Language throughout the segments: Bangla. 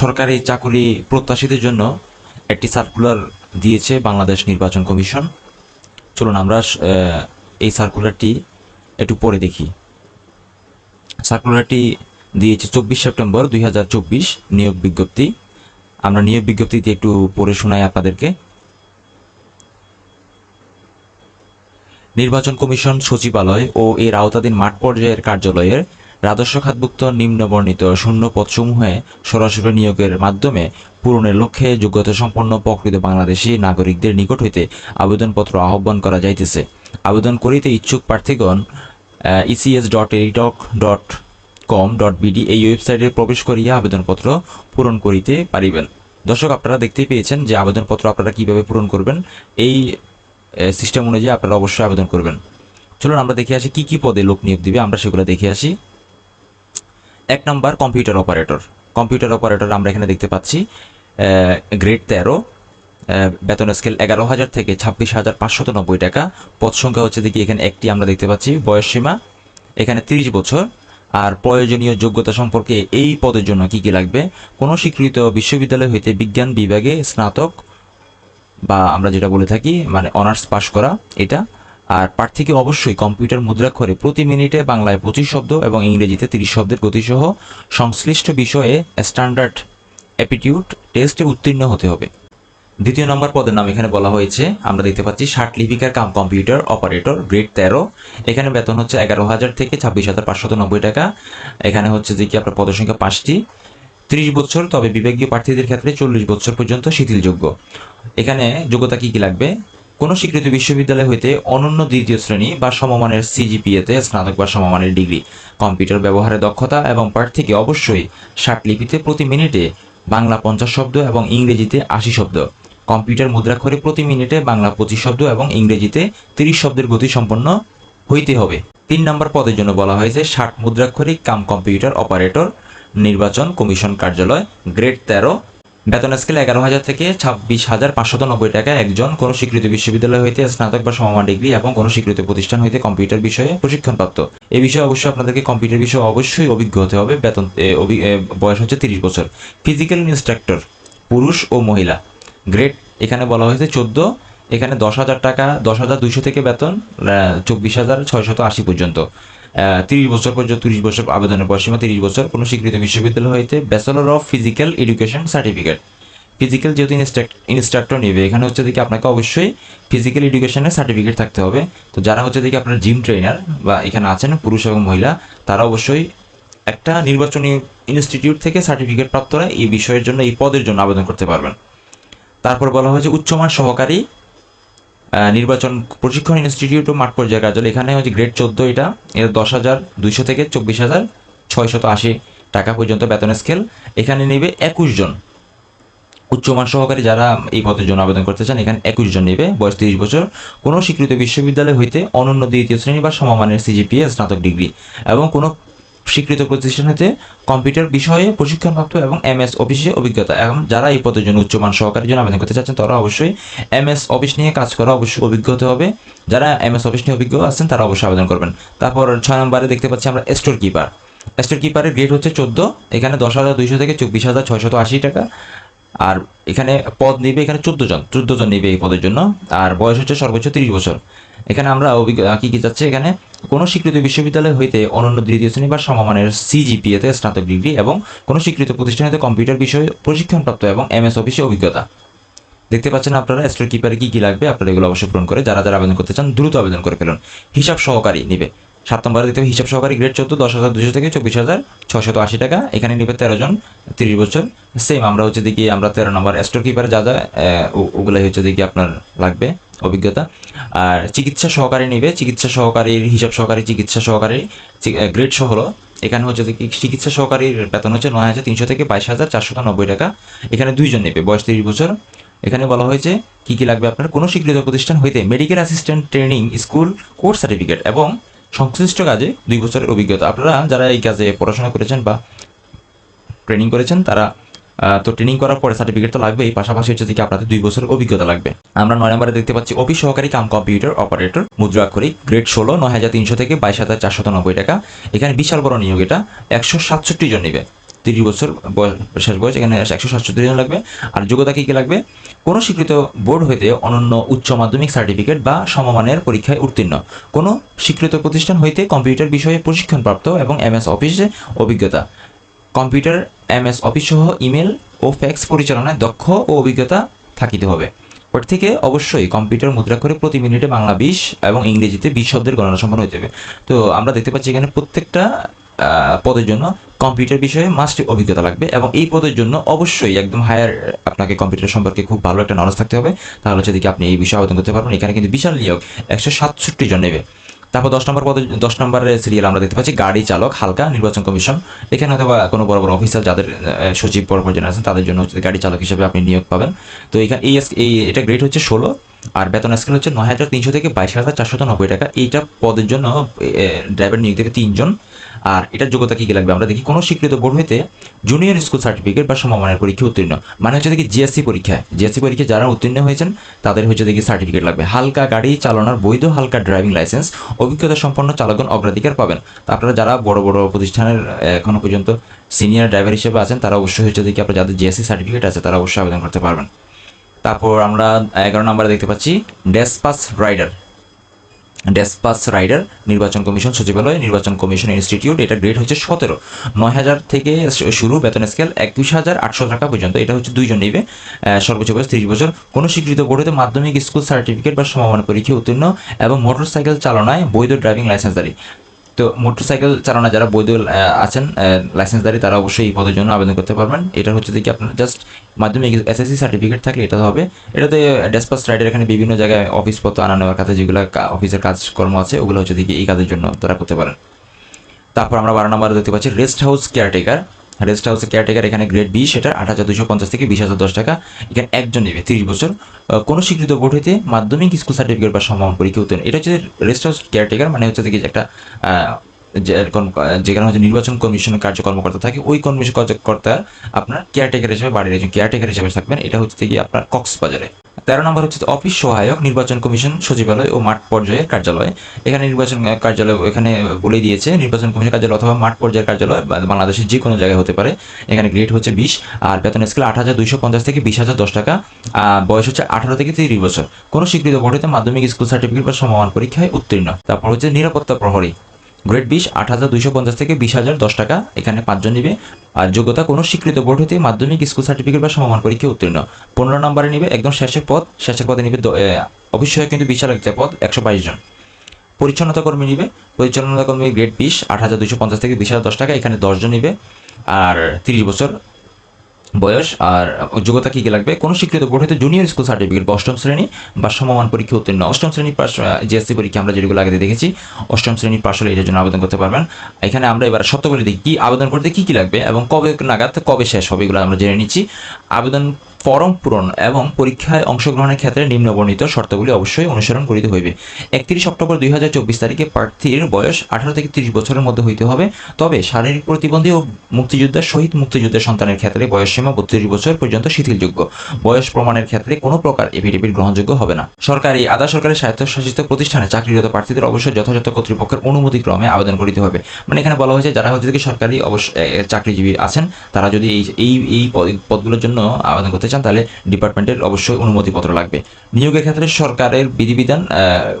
সরকারি চাকরি প্রত্যাশীদের জন্য একটি সার্কুলার দিয়েছে বাংলাদেশ নির্বাচন কমিশন। চলুন আমরা এই সার্কুলারটি একটু পরে দেখি। সার্কুলারটি দিয়েছে চব্বিশ সেপ্টেম্বর দুই হাজার চব্বিশ নিয়োগ বিজ্ঞপ্তি। আমরা নিয়োগ বিজ্ঞপ্তিতে একটু পড়ে শোনাই আপনাদেরকে। নির্বাচন কমিশন সচিবালয় ও এর আওতাধীন মাঠ পর্যায়ের কার্যালয়ের রাজস্ব খাতভুক্ত নিম্নবর্ণিত শূন্য পদসমূহে সরাসরি নিয়োগের মাধ্যমে পূরণের লক্ষ্যে যোগ্যতা সম্পন্ন প্রকৃত বাংলাদেশী নাগরিকদের নিকট হইতে আবেদনপত্র আহ্বান করা যাইতেছে। আবেদন করিতে ইচ্ছুক প্রার্থীগণ ইসিএস ডট এরিটক ডট কম ডট বিডি এই ওয়েবসাইটে প্রবেশ করিয়া আবেদনপত্র পূরণ করিতে পারিবেন। দর্শক, আপনারা দেখতেই পেয়েছেন যে আবেদনপত্র আপনারা কীভাবে পূরণ করবেন। এই সিস্টেম অনুযায়ী আপনারা অবশ্যই আবেদন করবেন। চলুন আমরা দেখে আসি কি কি পদে লোক নিয়োগ দিবে। আমরা সেগুলো দেখে আসি। এক নম্বর কম্পিউটার অপারেটর কম্পিউটার অপারেটর আমরা এখানে দেখতে পাচ্ছি গ্রেড তেরো বেতন স্কেল এগারো হাজার থেকে ছাব্বিশ হাজার পাঁচশত নব্বই টাকা। পদ সংখ্যা হচ্ছে দেখি এখানে একটি আমরা দেখতে পাচ্ছি, বয়স সীমা। এখানে তিরিশ বছর। আর প্রয়োজনীয় যোগ্যতা সম্পর্কে এই পদের জন্য কি কি লাগবে? কোনো স্বীকৃত বিশ্ববিদ্যালয় হইতে বিজ্ঞান বিভাগে স্নাতক বা আমরা যেটা বলে থাকি মানে অনার্স পাশ করা, এটা। আর প্রার্থীকে অবশ্যই কম্পিউটার মুদ্রাক্ষরে প্রতি মিনিটে বাংলায় পঁচিশ শব্দ এবং ইংরেজিতে তিরিশ শব্দের গতিসহ সংশ্লিষ্ট বিষয়ে স্ট্যান্ডার্ড অ্যাপিটিউড টেস্টে উত্তীর্ণ হতে হবে। দ্বিতীয় নম্বর পদের নাম এখানে বলা হয়েছে। আমরা দেখতে পাচ্ছি ষাট লিপিকার কাম কম্পিউটার অপারেটর গ্রেড তেরো। এখানে বেতন হচ্ছে এগারো হাজার থেকে ছাব্বিশ হাজার পাঁচশত নব্বই টাকা। এখানে হচ্ছে যে কি আপনার পদসংখ্যা পাঁচটি। ত্রিশ বছর, তবে বিভাগীয় প্রার্থীদের ক্ষেত্রে চল্লিশ বছর পর্যন্ত শিথিলযোগ্য। এখানে যোগ্যতা কি কি লাগবে? কোনো স্বীকৃত বিশ্ববিদ্যালয় হইতে অনন্য দ্বিতীয় শ্রেণি বা সমমানের সিজিপিএতে স্নাতক বা সমমানের ডিগ্রি। কম্পিউটার ব্যবহারে দক্ষতা এবং প্রার্থীকে অবশ্যই ষাট লিপিতে প্রতি মিনিটে বাংলা পঞ্চাশ শব্দ এবং ইংরেজিতে আশি শব্দ। কম্পিউটার মুদ্রাক্ষরে প্রতি মিনিটে বাংলা পঁচিশ শব্দ এবং ইংরেজিতে তিরিশ শব্দের গতি সম্পন্ন হইতে হবে। তিন নম্বর পদের জন্য বলা হয়েছে, ষাট মুদ্রাক্ষরিক কাম কম্পিউটার অপারেটর, নির্বাচন কমিশন কার্যালয়, গ্রেড তেরো বেতন স্কেল এগারো হাজার থেকে ছাব্বিশ হাজার পাঁচশত নব্বই টাকা একজন কোনো স্বীকৃত বিশ্ববিদ্যালয় হইতে স্নাতক বা সমমান ডিগ্রি এবং কোনো স্বীকৃত প্রতিষ্ঠান হইতে কম্পিউটার বিষয়ে প্রশিক্ষণপ্রাপ্ত। এই বিষয়ে অবশ্যই আপনাদেরকে কম্পিউটার বিষয়ে অবশ্যই অভিজ্ঞ হতে হবে। বেতন বয়স হচ্ছে তিরিশ বছর। ফিজিক্যাল ইনস্ট্রাক্টর পুরুষ ও মহিলা। গ্রেড এখানে বলা হয়েছে চোদ্দ, এখানে দশ হাজার টাকা, দশ হাজার দুইশো থেকে বেতন চব্বিশ হাজার ছয়শত আশি পর্যন্ত। তিরিশ বছর পর্যন্ত তিরিশ বছর আবেদনের বয়সীমা তিরিশ বছর, কোনো স্বীকৃত বিশ্ববিদ্যালয় হইতে bachelor of physical education certificate physical যেহেতু ইনস্ট্রাক্টর নেবে, এখানে হচ্ছে দেখি আপনাকে অবশ্যই ফিজিক্যাল এডুকেশনের সার্টিফিকেট থাকতে হবে। তো যারা হচ্ছে দেখি আপনার জিম ট্রেনার বা এখানে আছেন পুরুষ এবং মহিলা, তারা অবশ্যই একটা নির্বাচনী ইনস্টিটিউট থেকে সার্টিফিকেট প্রাপ্তরা এই বিষয়ের জন্য, এই পদের জন্য আবেদন করতে পারবেন। তারপর বলা হয়েছে উচ্চমান সহকারী নির্বাচন প্রশিক্ষণ ইনস্টিটিউট ও মাঠ পর্যায়ে কার্যালয়। এখানে হচ্ছে গ্রেড চোদ্দ এটা, এর দশ হাজার দুইশো থেকে চব্বিশ হাজার ছয়শত আশি টাকা পর্যন্ত বেতন স্কেল এখানে নেবে একুশ জন। উচ্চমান সহকারী যারা এই পদের জন্য আবেদন করতে চান, এখানে একুশ জন নেবে। বয়স তিরিশ বছর। কোনো স্বীকৃত বিশ্ববিদ্যালয় হইতে অনন্য দ্বিতীয় শ্রেণি বা সমমানের সিজিপিএ স্নাতক ডিগ্রি এবং কোনো স্বীকৃত প্রতিষ্ঠান হতে কম্পিউটার বিষয়ে প্রশিক্ষণপ্রাপ্ত এবং এমএস অফিসে অভিজ্ঞতা। এবং যারা এই পদের জন্য উচ্চমান সহকারীর জন্য আবেদন করতে চাচ্ছেন, তারা অবশ্যই এমএস অফিস নিয়ে কাজ করা অবশ্যই অভিজ্ঞ হতে হবে। যারা এমএস অফিস নিয়ে অভিজ্ঞ আছেন, তারা অবশ্যই আবেদন করবেন। তারপর ছয় নম্বরে দেখতে পাচ্ছি আমরা স্টোর কিপার স্টোর কিপারের গ্রেড হচ্ছে চোদ্দ। এখানে দশ হাজার দুইশো থেকে চব্বিশ হাজার ছয়শত আশি টাকা। আর এখানে পদ নিবে এখানে চোদ্দ জন চোদ্দ জন নিবে এই পদের জন্য। আর বয়স হচ্ছে সর্বোচ্চ তিরিশ বছর। এখানে আমরা কি কি যাচ্ছে? এখানে কোনো স্বীকৃত বিশ্ববিদ্যালয় হইতে অনন্য দ্বিতীয় শ্রেণি বা সমমানের সিজিপিএতে স্নাতক ডিগ্রি এবং কোনো স্বীকৃত প্রতিষ্ঠান হতে কম্পিউটার বিষয়ে প্রশিক্ষণপ্রাপ্ত এবং এমএস অফিসে অভিজ্ঞতা। দেখতে পাচ্ছেন আপনারা স্টোর কিপারে কি কি লাগবে? আপনারা এগুলো অবশ্যই পূরণ করে যারা যারা আবেদন করতে চান দ্রুত আবেদন করে ফেলুন। হিসাব সহকারী নিবে। সাত নম্বরে দেখতে হবে, হিসাব সহকারী গ্রেড চোদ্দ, দশ হাজার দুশো থেকে চব্বিশ হাজার ছশত আশি টাকা। এখানে নিবে তেরো জন, তিরিশ বছর। সেম আমরা হচ্ছে দেখি, আমরা তেরো নম্বর স্টোর কিপারে যা যা ওগুলাই হচ্ছে দেখি আপনার লাগবে। অভিজ্ঞতা। আর চিকিৎসা সহকারী নিবে, চিকিৎসা সহকারীর হিসাব সহকারী, চিকিৎসা সহকারী গ্রেড সহ হলো। এখানে হচ্ছে চিকিৎসা সহকারীর বেতন হচ্ছে নয় হাজার তিনশো থেকে বাইশ হাজার চারশত নব্বই টাকা। এখানে দুইজন নেবে, বয়স তিরিশ বছর। এখানে বলা হয়েছে কি কি লাগবে আপনার? কোনো স্বীকৃত প্রতিষ্ঠান হইতে medical assistant training school course certificate এবং সংশ্লিষ্ট কাজে দুই বছরের অভিজ্ঞতা। আপনারা যারা এই কাজে পড়াশোনা করেছেন বা ট্রেনিং করেছেন, তারা তো ট্রেনিং করার পরে সার্টিফিকেট তো লাগবেই, পাশাপাশি হচ্ছে থেকে আপনাদের দুই বছরের অভিজ্ঞতা লাগবে। আমরা নয় নম্বরে দেখতে পাচ্ছি অফিস সহকারী কাম কম্পিউটার অপারেটর মুদ্রাক্ষরিক গ্রেড ষোলো, নয় হাজার তিনশো থেকে বাইশ হাজার চারশত নব্বই টাকা। এখানে বিশাল বড় নিয়োগ এটা, একশো সাতষট্টি জন নেবে। তিরিশ বছর বয়স- শেষ বয়স, এখানে একশো সাতষট্টি জন লাগবে। আর যোগ্যতা কী কী লাগবে? কোনো স্বীকৃত বোর্ড হইতে অনন্য উচ্চ মাধ্যমিক সার্টিফিকেট বা সমমানের পরীক্ষায় উত্তীর্ণ। কোনো স্বীকৃত প্রতিষ্ঠান হইতে কম্পিউটার বিষয়ে প্রশিক্ষণপ্রাপ্ত এবং এমএস অফিসে অভিজ্ঞতা। কম্পিউটার, এমএস অফিস সহ ইমেল ও ফ্যাক্স পরিচালনায় দক্ষ ও অভিজ্ঞতা থাকিতে হবে। ওর থেকে অবশ্যই কম্পিউটার মুদ্রা করে প্রতি মিনিটে বাংলা বিশ এবং ইংরেজিতে বিশ শব্দের গণনা সম্পন্ন হয়ে যাবে তো আমরা দেখতে পাচ্ছি এখানে প্রত্যেকটা পদের জন্য কম্পিউটার বিষয়ে মাস্ট অভিজ্ঞতা লাগবে এবং এই পদের জন্য অবশ্যই একদম হায়ার আপনাকে কম্পিউটার সম্পর্কে খুব ভালো একটা নলেজ থাকতে হবে। তাহলে হচ্ছে দেখি আপনি এই বিষয়ে আবেদন করতে পারবেন। এখানে কিন্তু বিশাল নিয়োগ একশো সাতষট্টি জন নেবে। তারপর দশ নম্বর পদে দশ নম্বরের সিরিয়াল আমরা দেখতে পাচ্ছি, গাড়ি চালক, হালকা নির্বাচন কমিশন। এখানে অথবা কোনো বড় বড় অফিসার যাদের সচিব বড় পর্যায়ে আছেন তাদের জন্য গাড়ি চালক হিসেবে আপনি নিয়োগ পাবেন। তো এখানে এই এই এটা গ্রেড হচ্ছে ষোলো, আর বেতন স্কেল হচ্ছে নয় হাজার তিনশো থেকে বাইশ হাজার চারশো টাকা। এইটা পদের জন্য ড্রাইভার নিয়োগ দেবে তিনজন। আর এটার যোগ্যতা কি কি লাগবে? আমরা দেখি কোনো স্বীকৃত বোর্ড হইতে জুনিয়র স্কুল সার্টিফিকেট বা সমমানের পরীক্ষা উত্তীর্ণ। মানে হচ্ছে দেখি জিএসসি পরীক্ষায় জিএসসি পরীক্ষায় যারা উত্তীর্ণ হয়েছেন তাদের হচ্ছে দেখি সার্টিফিকেট লাগবে। হালকা গাড়ি চালানোর বৈধ হালকা ড্রাইভিং লাইসেন্স অভিজ্ঞতা সম্পন্ন চালকগণ অগ্রাধিকার পাবেন। আপনারা যারা বড় বড় প্রতিষ্ঠানের আহ, এখনও পর্যন্ত সিনিয়র ড্রাইভার হিসেবে আছেন তারা অবশ্যই হচ্ছে দেখি আপনার যাদের জিএসসি সার্টিফিকেট আছে তারা অবশ্যই আবেদন করতে পারবেন। তারপর আমরা এগারো নম্বরে দেখতে পাচ্ছি ডেসপাস রাইডার ডেসপাস রাইডার, নির্বাচন কমিশন সচিবালয়, নির্বাচন কমিশন ইনস্টিটিউট, এটা গ্রেড হচ্ছে সতেরো। নয় হাজার থেকে শুরু বেতন স্কেল একুশ হাজার আটশো টাকা পর্যন্ত, এটা হচ্ছে দুইজন নেবে সর্বোচ্চ বয়স তিরিশ বছর। কোনো স্বীকৃত বোর্ডেতে মাধ্যমিক, স্কুল সার্টিফিকেট বা সমমান পরীক্ষা উত্তীর্ণ এবং মোটরসাইকেল চালনায় বৈধ ড্রাইভিং লাইসেন্সদারি তো মোটরসাইকেল চালানো যারা বৈধ আছেন লাইসেন্সদারি তারা অবশ্যই এই পদের জন্য আবেদন করতে পারবেন। এটা হচ্ছে দেখি আপনার জাস্ট মাধ্যমিক এসএসসি সার্টিফিকেট থাকলে এটা হবে। এটাতে ডেসপাস রাইডের এখানে বিভিন্ন জায়গায় অফিসপত্র আনা নেওয়ার কাজে যেগুলো অফিসের কাজকর্ম আছে, ওগুলো হচ্ছে দেখি এই কাজের জন্য তারা করতে পারেন। তারপর আমরা বারো নম্বরে দেখতে পাচ্ছি রেস্ট হাউস কেয়ারটেকার। রেস্ট হাউসের কেয়ারটেকার এখানে গ্রেড বি এটা আট হাজার দুশো পঞ্চাশ থেকে বিশ হাজার দশ টাকা। এখানে একজন নেবে, তিরিশ বছর। কোনো স্বীকৃত বোর্ড হইতে মাধ্যমিক স্কুল সার্টিফিকেট বা সমান পরীক্ষা উত্তীর্ণ এটা হচ্ছে রেস্ট হাউস কেয়ারটেকার মানে হচ্ছে যে একটা যেখানে হচ্ছে নির্বাচন কমিশনের কার্য কর্মকর্তা থাকে, ওই কমিশন কার্যকর্তা আপনার কেয়ারটেকার হিসেবে, বাড়ির একজন কেয়ারটেকার হিসেবে থাকবেন। এটা হচ্ছে কি আপনার কক্সবাজারে। তেরো নম্বর হচ্ছে অফিস সহায়ক, নির্বাচন কমিশন, সচিবালয় ও মাঠ পর্যায়ের কার্যালয়। এখানে নির্বাচন কার্যালয় এখানে বলে দিয়েছে, নির্বাচন কমিশন কার্যালয় অথবা মাঠ পর্যায়ের কার্যালয় বাংলাদেশের যে কোনো জায়গায় হতে পারে। এখানে গ্রেড হচ্ছে বিশ, আর বেতন স্কেল আট হাজার দুইশো পঞ্চাশ থেকে বিশ হাজার দশ টাকা বয়স হচ্ছে আঠারো থেকে তিরিশ বছর। কোনো স্বীকৃত বোর্ডেতে মাধ্যমিক স্কুল সার্টিফিকেট বা সমমান পরীক্ষায় উত্তীর্ণ। তারপর হচ্ছে নিরাপত্তা প্রহরী। গ্রেড বিশ, আট হাজার দুইশো পঞ্চাশ থেকে বিশ হাজার দশ টাকা। এখানে পাঁচজন নিবে। আর যোগ্যতা, কোনো স্বীকৃত বোর্ড হতে মাধ্যমিক, স্কুল সার্টিফিকেট বা সমমান পরীক্ষা উত্তীর্ণ। পনেরো নম্বরে নিবে একদম শেষের পদ। শেষের পদে নিবে অবশ্যই কিন্তু বিশাল একটা পদ, একশো বাইশ জন। পরিচ্ছন্নতা কর্মী নিবে। পরিচ্ছন্নতা কর্মী গ্রেড বিশ, আট হাজার দুইশো পঞ্চাশ থেকে বিশ হাজার দশ টাকা। এখানে দশজন নিবে। আর তিরিশ বছর বয়স আর যোগ্যতা কী কী লাগবে? কোনো স্বীকৃত বোর্ড হতে জুনিয়র স্কুল সার্টিফিকেট বা অষ্টম শ্রেণি বা সমমান পরীক্ষা উত্তীর্ণ অষ্টম শ্রেণি পাশ জিএসসি পরীক্ষা আমরা যেগুলো আগে দেখেছি, অষ্টম শ্রেণির পাশ হলে এটার জন্য আবেদন করতে পারবেন। এখানে আমরা এবার সত্য দেখি কি আবেদন করতে কী কী লাগবে এবং কবে নাগাদ কবে শেষ হবে এগুলো আমরা জেনে নিচ্ছি। আবেদন ফরম পূরণ এবং পরীক্ষায় অংশগ্রহণের ক্ষেত্রে নিম্নবর্ণিত শর্তগুলি অবশ্যই অনুসরণ করিতে হইবে। একত্রিশ অক্টোবর দুই হাজার চব্বিশ তারিখে প্রার্থীর বয়স আঠারো থেকে তিরিশ বছরের মধ্যে হইতে হবে, তবে শারীরিক প্রতিবন্ধী ও মুক্তিযোদ্ধা শহীদ মুক্তিযুদ্ধের সন্তানের ক্ষেত্রে বয়সসীমা বত্রিশ বছর পর্যন্ত শিথিলযোগ্য। বয়স প্রমাণের ক্ষেত্রে কোনো প্রকার এফিডেভিট গ্রহণযোগ্য হবে না। সরকারি, আধা সরকারি স্বায়ত্তশাসিত প্রতিষ্ঠানে চাকরিরত প্রার্থীদের অবশ্যই যথাযথ কর্তৃপক্ষের অনুমতি ক্রমে আবেদন করিতে হবে। মানে এখানে বলা হয়েছে, যারা হচ্ছে সরকারি অবশ্য চাকরিজীবী আছেন, তারা যদি এই এই এই পদ- পদগুলোর জন্য আবেদন করতে চান তাহলে ডিপার্টমেন্টের অবশ্যই অনুমতিপত্র লাগবে। নিয়োগের ক্ষেত্রে সরকারের বিধিবিধান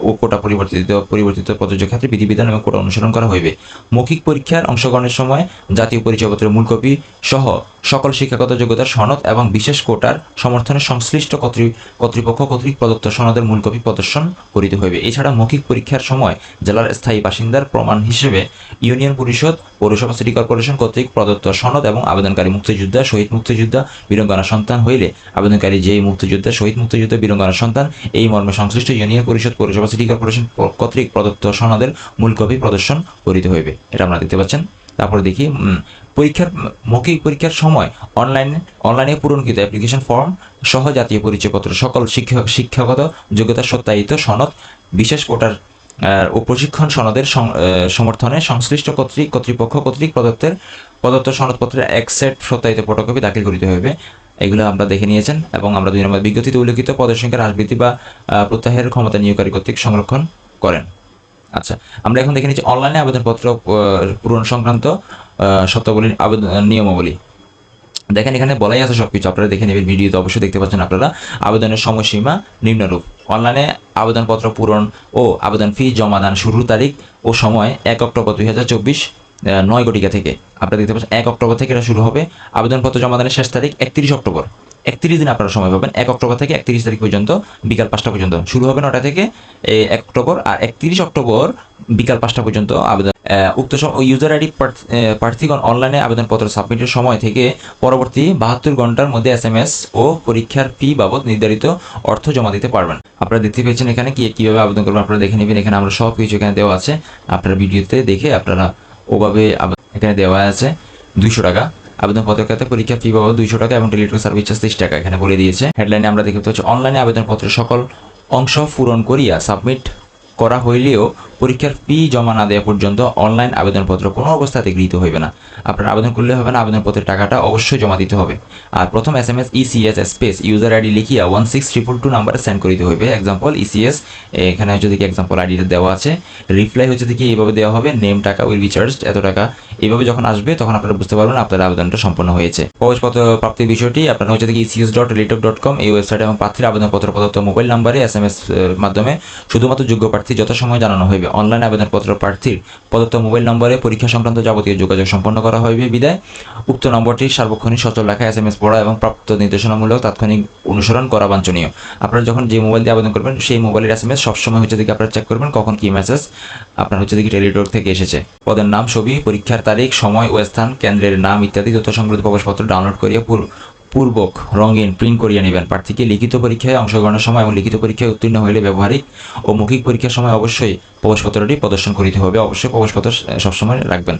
ও কোটা পরিবর্তিত পরিবর্তিত প্রযোজ্য ক্ষেত্রে বিধিবিধান এবং কোটা অনুসরণ করা হইবে। মৌখিক পরীক্ষার অংশগ্রহণের সময় জাতীয় পরিচয়পত্রের মূল কপি সহ সকল শিক্ষাগত যোগ্যতার সনদ এবং বিশেষ কোটার সমর্থনে সংশ্লিষ্ট কর্তৃ- কর্তৃপক্ষ কর্তৃক প্রদত্ত সনদের মূল কপি প্রদর্শন করিতে হইবে। এছাড়া মৌখিক পরীক্ষার সময় জেলার স্থায়ী বাসিন্দার প্রমাণ হিসেবে ইউনিয়ন পরিষদ, পৌরসভা, সিটি কর্পোরেশন কর্তৃক প্রদত্ত সনদ এবং আবেদনকারী মুক্তিযোদ্ধা, শহীদ মুক্তিযোদ্ধা, বীরঙ্গনা সন্তান হইলে আবেদনকারী যেই মুক্তিযোদ্ধা, শহীদ মুক্তিযোদ্ধা বীরঙ্গনা সন্তান, এই মর্মে সংশ্লিষ্ট ইউনিয়ন পরিষদ পৌরসভা সিটি কর্পোরেশন কর্তৃক প্রদত্ত সনদের মূল কপি প্রদর্শন করিতে হইবে। এটা আপনারা দেখতে পাচ্ছেন। তারপরে দেখি পরীক্ষার, মৌখিক পরীক্ষার সময় অনলাইনে অনলাইনে পূরণকৃত অ্যাপ্লিকেশন ফর্ম সহ জাতীয় পরিচয়পত্র, সকল শিক্ষক শিক্ষাগত যোগ্যতা সত্যায়িত সনদ, বিশেষ কোটার ও প্রশিক্ষণ সনদের সমর্থনে সংশ্লিষ্ট কর্তৃক, কর্তৃপক্ষ কর্তৃক প্রদত্তের, প্রদত্ত সনদপত্রের এক সেট সত্যায়িত ফটোকপি দাখিল করিতে হইবে। এগুলো আমরা দেখে নিয়েছেন এবং আমরা দুই নম্বর বিজ্ঞপ্তিতে উল্লেখিত পদের সংখ্যা হ্রাস বৃদ্ধি বা আহ, প্রত্যাহারের ক্ষমতা নিয়োগকারী কর্তৃক সংরক্ষণ করেন। আচ্ছা আমরা এখন দেখে নিচ্ছি অনলাইনে আবেদনপত্র পূরণ সংক্রান্ত শর্তাবলীর আবেদন নিয়মাবলী। দেখেন এখানে বলাই আছে সবকিছু আপনারা দেখে নেবেন ভিডিওতে অবশ্যই দেখতে পাচ্ছেন আপনারা। আবেদনের সময়সীমা নিম্নরূপ। অনলাইনে আবেদনপত্র পূরণ ও আবেদন ফি জমাদান শুরুর তারিখ ও সময় এক অক্টোবর দুই হাজার চব্বিশ। নয় কোটিকা থেকে। আপনারা দেখতে পাচ্ছেন, এক অক্টোবর থেকে এটা শুরু হবে। আবেদনপত্র জমাদানের শেষ তারিখ একত্রিশ অক্টোবর। একত্রিশ দিন আপনারা সময় পাবেন, এক অক্টোবর থেকে একত্রিশ তারিখ পর্যন্ত, বিকাল পাঁচটা পর্যন্ত। শুরু হবে নটা থেকে এক অক্টোবর, আর একত্রিশ অক্টোবর, বিকাল পাঁচটা পর্যন্ত আবেদন উক্ত ইউজার আইডি প্রার্থীগণ অনলাইনে আবেদনপত্র সাবমিটের সময় থেকে পরবর্তী বাহাত্তর ঘণ্টার মধ্যে এস এম এস ও পরীক্ষার ফি বাবদ নির্ধারিত অর্থ জমা দিতে পারবেন। আপনারা দেখতে পেয়েছেন এখানে কি, কীভাবে আবেদন করবেন, আপনারা দেখে নেবেন। এখানে আমরা সব কিছু এখানে দেওয়া আছে। আপনারা ভিডিওতে দেখে আপনারা ওভাবে এখানে দেওয়া আছে দুইশো টাকা। আবেদন ক্ষেত্রে পরীক্ষা ফি বাবদ দুইশো টাকা এবং টেলিটক সার্ভিস চার্জ তিরিশ টাকা এখানে বলে দিয়েছে। হেডলাইনে আমরা দেখতে পাচ্ছি অনলাইনে আবেদনপত্রের সকল অংশ পূরণ করিয়া সাবমিট করা হইলেও পরীক্ষার ফি জমা না দেওয়া পর্যন্ত অনলাইন আবেদনপত্র কোনো অবস্থাতে গৃহীত হইবে না। আপনার আবেদন করলে হবে না, আবেদনপত্রের টাকাটা অবশ্যই জমা দিতে হবে। আর প্রথম S M S ECS space user ID লিখিয়া ওয়ান সিক্স ট্রিপল টু নাম্বারে সেন্ড করিতে হইবে। এক্সাম্পল ইসিএস এখানে হচ্ছে দেখি এক্সাম্পল আইডিটা দেওয়া আছে। রিপ্লাই হচ্ছে দেখি এইভাবে দেওয়া হবে নেম টাকা উইল বি চার্জ এত টাকা। এইভাবে যখন আসবে, তখন আপনারা বুঝতে পারবেন আপনার আবেদনটা সম্পন্ন হয়েছে। প্রবেশপত্র প্রাপ্তির বিষয়টি আপনারা হচ্ছে দেখি ইসিএস ডট রিলেটক ডট কম এই ওয়েবসাইট এবং প্রার্থীর আবেদনপত্র প্রদত্ত মোবাইল নাম্বারে এস এম এস মাধ্যমে শুধুমাত্র যোগ্য প্রার্থী যথাসময়ে জানানো হইবে অনলাইন আবেদনপত্র প্রার্থীর প্রদত্ত মোবাইল নম্বরে পরীক্ষা সংক্রান্ত যাবতীয় যোগাযোগ সম্পন্ন করা হইবে। বিদায়। উক্ত নম্বরটি সার্বক্ষণিক সচল রাখা এস এম এস পড়া এবং প্রাপ্ত নির্দেশনামূলক তাৎক্ষণিক অনুসরণ করা বাঞ্ছনীয়। আপনারা যখন যে মোবাইল দিয়ে আবেদন করবেন, সেই মোবাইলের এস এম এস সবসময় হচ্ছে দিকে আপনারা চেক করবেন, কখন কি মেসেজ আপনার হচ্ছে দেখি টেলিটক থেকে এসেছে। পদের নাম, ছবি, পরীক্ষার তারিখ, সময় ও স্থান কেন্দ্রের নাম ইত্যাদি তথ্য সংক্রান্ত প্রবেশপত্র ডাউনলোড করিয়া পূর্বক রঙিন প্রিন্ট করিয়ে নেবেন। প্রার্থীকে লিখিত পরীক্ষায় অংশগ্রহণের সময় এবং লিখিত পরীক্ষায় উত্তীর্ণ হইলে ব্যবহারিক ও মৌখিক পরীক্ষার সময় অবশ্যই প্রবেশপত্রটি প্রদর্শন করিতে হবে। অবশ্যই প্রবেশপত্র সবসময় রাখবেন।